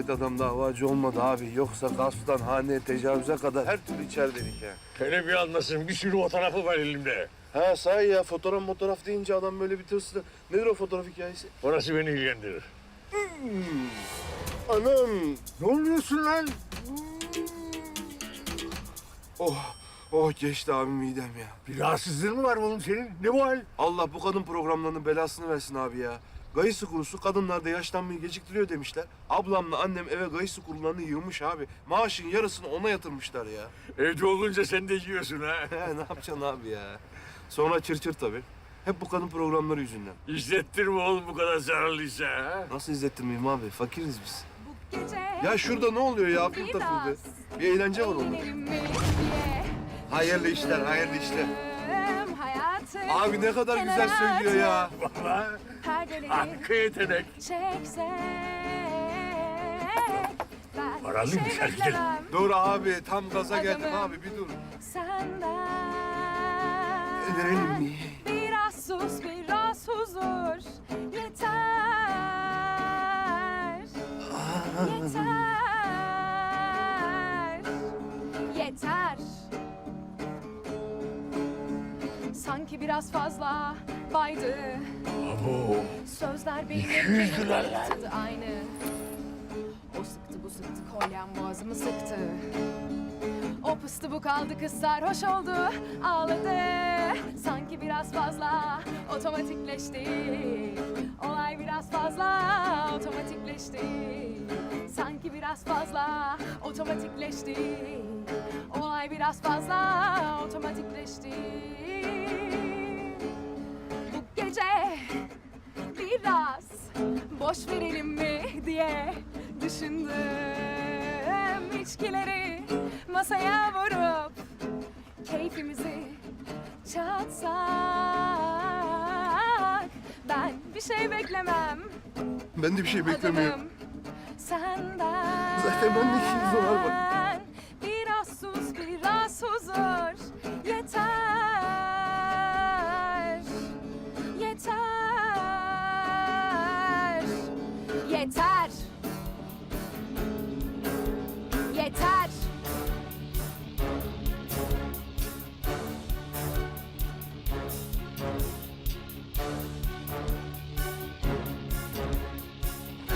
müteahhit adam davacı olmadı abi. Yoksa gasptan haneye tecavüze kadar her türlü içeridedik ya. Hele bir almasın bir sürü fotoğrafı var elimde. Ha sahi ya fotoğraf fotoğraf deyince adam böyle bir tırstı. Nedir o fotoğraf hikayesi? Orası beni ilgilendirir. Anam. Ne oluyorsun lan? Oh. Oh geçti abi midem ya. Bir rahatsızlığın mı var oğlum senin? Ne bu hal? Allah bu kadın programlarının belasını versin abi ya. Gayısı kurusu kadınlarda yaşlanmayı geciktiriyor demişler. Ablamla annem eve gayısı kurularını yığmış abi. Maaşın yarısını ona yatırmışlar ya. Evde olunca sen de yiyorsun ha. He ne yapacaksın abi ya? Sonra çırçır tabii. Hep bu kadın programları yüzünden. İzlettirme oğlum bu kadar zararlıysa ha. Nasıl izlettirmeyeyim abi? Fakiriz biz. Bu gece Ya şurada ne oluyor ya? Biraz takıldı. Bir eğlence var orada. eğlenelim mi diye Hayırlı işler, hayırlı işler. Hayatı. Abi ne kadar güzel kenara söylüyor ya. Vallahi Perdeleri hakkı yetenek. çeksek. Ben Paralı bir şey beklemem Dur abi tam gaza geldim abi bir dur. Senden. Edelim mi? Sanki biraz fazla baydı. Abo. Sözler benim 200 lira lan. tadı aynı. O sıktı bu sıktı kolyem boğazımı sıktı. O pıstı bu kaldı kız sarhoş oldu ağladı. Sanki biraz fazla otomatikleşti. Olay biraz fazla otomatikleşti. Sanki biraz fazla otomatikleşti. Olay biraz fazla otomatikleşti. Boş verelim mi diye düşündüm içkileri masaya vurup keyfimizi çatsak ben bir şey beklemem Ben de bir şey beklemiyorum. adamım senden Zaten ikimiz de var bak.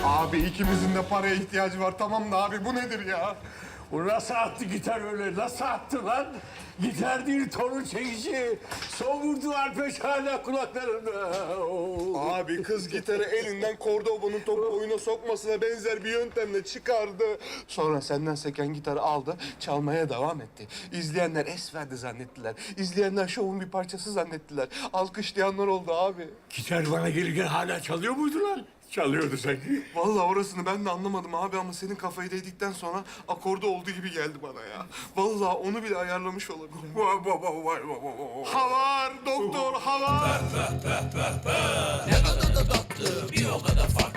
Abi ikimizin de paraya ihtiyacı var tamam da abi bu nedir ya? Bu nasıl attı gitar öyle? Nasıl attı lan? Gitar değil torun çekici. Son vurdular peş hala. Abi kız gitarı elinden Cordoba'nın topu oyuna sokmasına benzer bir yöntemle çıkardı. Sonra senden seken gitarı aldı, çalmaya devam etti. İzleyenler es verdi zannettiler. İzleyenler şovun bir parçası zannettiler. Alkışlayanlar oldu abi. Gitar bana gelirken hala çalıyor muydu lan? çalıyordu sen. Vallahi orasını ben de anlamadım abi ama senin kafayı değdikten sonra akorda olduğu gibi geldi bana ya. Vallahi onu bile ayarlamış olabilir. havar doktor havar. ne kadar da tatlı bir o kadar farklı.